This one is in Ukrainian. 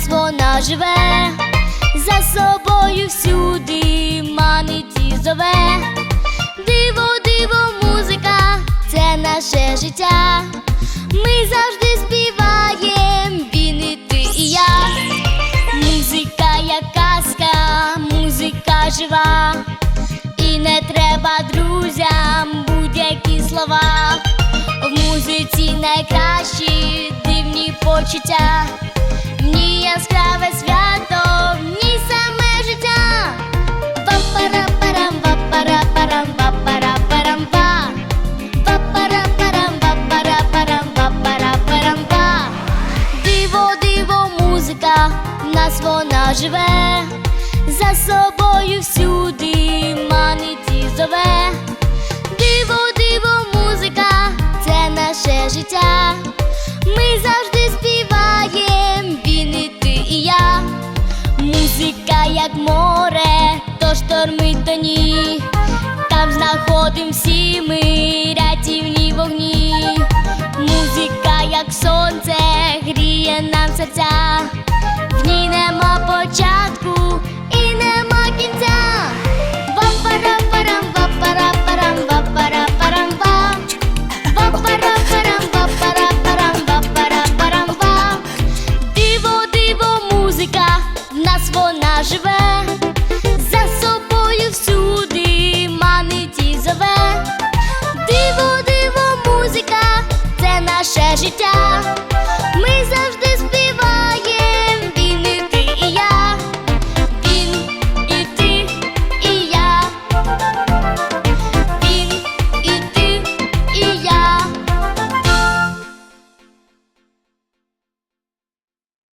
нас вона живе, за собою всюди манить зове. Диво, диво, музика, це наше життя. Ми завжди співаєм, він і ти і я. Музика як казка, музика жива. І не треба друзям будь-які слова. В музиці найкращі дивні почуття. Яскраве свято, в життя. Па-пара-парам, па-пара-парам-па. Диво, диво, музика, нас вона живе, за собою всюди манить і зове. Диво, диво, музика, це наше життя. Ми завжди як море, то штормить то ні. Там знаходим всі ми рятівні вогні. Музика, як сонце, гріє нам серця,